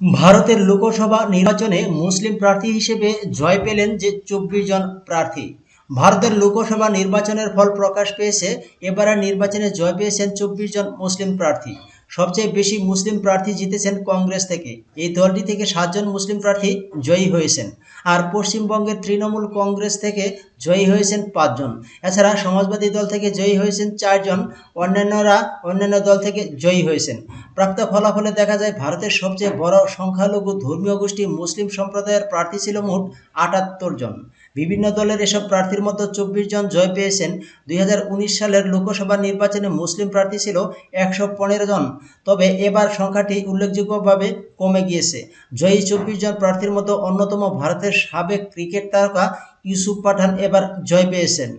ভারতের লোকসভা নির্বাচনে মুসলিম প্রার্থী হিসেবে জয় পেলেন যে চব্বিশ জন প্রার্থী। ভারতের লোকসভা নির্বাচনের ফল প্রকাশ পেয়েছে, এবারের নির্বাচনে জয় পেয়েছেন চব্বিশ জন মুসলিম প্রার্থী। সবচেয়ে বেশি মুসলিম প্রার্থী জিতেছেন কংগ্রেস থেকে। এই দলটি থেকে সাতজন মুসলিম প্রার্থী জয়ী হয়েছেন। আর পশ্চিমবঙ্গের তৃণমূল কংগ্রেস থেকে জয়ী হয়েছেন পাঁচজন। এছাড়া সমাজবাদী দল থেকে জয়ী হয়েছেন চারজন। অন্যান্যরা অন্যান্য দল থেকে জয়ী হয়েছেন। প্রাপ্ত ফলাফলে দেখা যায়, ভারতের সবচেয়ে বড় সংখ্যালঘু ধর্মীয় গোষ্ঠী মুসলিম সম্প্রদায়ের প্রার্থী ছিল মোট আটাত্তর জন। বিভিন্ন দলের এসব প্রার্থীর মধ্যে চব্বিশ জন জয় পেয়েছেন। দুই হাজার উনিশ সালের লোকসভা নির্বাচনে মুসলিম প্রার্থী ছিল একশো পনেরো জন। তবে এবার সংখ্যাটি উল্লেখযোগ্যভাবে কমে গিয়েছে। জয়ী চব্বিশ জন প্রার্থীর মধ্যে অন্যতম ভারতের সাবেক ক্রিকেট তারকা ইউসুফ পাঠান এবার জয় পেয়েছেন।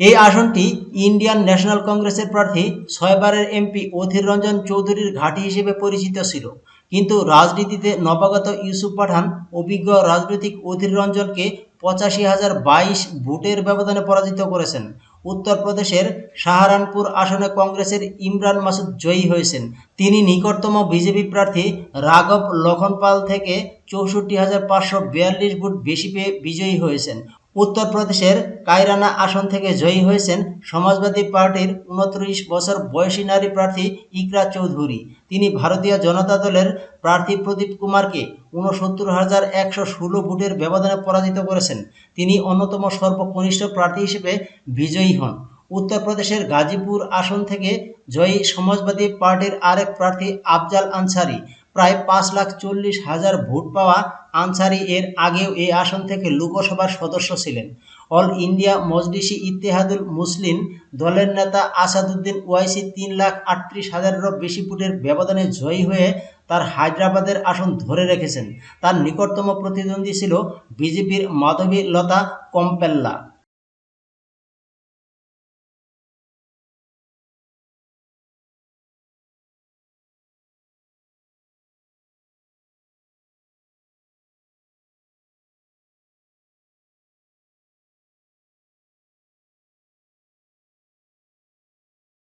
এই আসনটি ইন্ডিয়ান ন্যাশনাল কংগ্রেসের প্রার্থী ছয়বারের এমপি অধীর রঞ্জন চৌধুরীর ঘাঁটি হিসেবে পরিচিত ছিল। কিন্তু রাজনীতিতে নবাগত ইউসুফ পাঠান অভিজ্ঞ রাজনৈতিক অধীর রঞ্জনকে পঁচাশি হাজার বাইশ ভোটের ব্যবধানে পরাজিত করেছেন। উত্তরপ্রদেশের সাহারানপুর আসনে কংগ্রেসের ইমরান মাসুদ জয়ী হয়েছেন। তিনি নিকটতম বিজেপি প্রার্থী রাঘব লখনপাল থেকে চৌষট্টি হাজার পাঁচশো বিয়াল্লিশ ভোট বেশি পেয়ে বিজয়ী হয়েছেন। উত্তরপ্রদেশের কায়রানা আসন থেকে জয়ী হয়েছেন সমাজবাদী পার্টির উনত্রিশ বছর বয়সী নারী প্রার্থী ইকরা চৌধুরী। তিনি ভারতীয় জনতা দলের প্রার্থী প্রদীপ কুমারকে ঊনসত্তর হাজার একশো ষোলো ভোটের ব্যবধানে পরাজিত করেছেন। তিনি অন্যতম সর্বকনিষ্ঠ প্রার্থী হিসেবে বিজয়ী হন। উত্তরপ্রদেশের গাজীপুর আসন থেকে জয়ী সমাজবাদী পার্টির আরেক প্রার্থী আফজাল আনসারি। প্রায় পাঁচ লাখ চল্লিশ হাজার ভোট পাওয়া আনসারি এর আগেও এই আসন থেকে লোকসভার সদস্য ছিলেন। অল ইন্ডিয়া মজলিসি ইত্তেহাদুল মুসলিম দলের নেতা আসাদুদ্দিন ওয়াইসি তিন লাখ আটত্রিশ হাজারেরও বেশি ভোটের ব্যবধানে জয়ী হয়ে তার হায়দ্রাবাদের আসন ধরে রেখেছেন। তার নিকটতম প্রতিদ্বন্দ্বী ছিল বিজেপির মাধবী লতা কম্পেল্লা।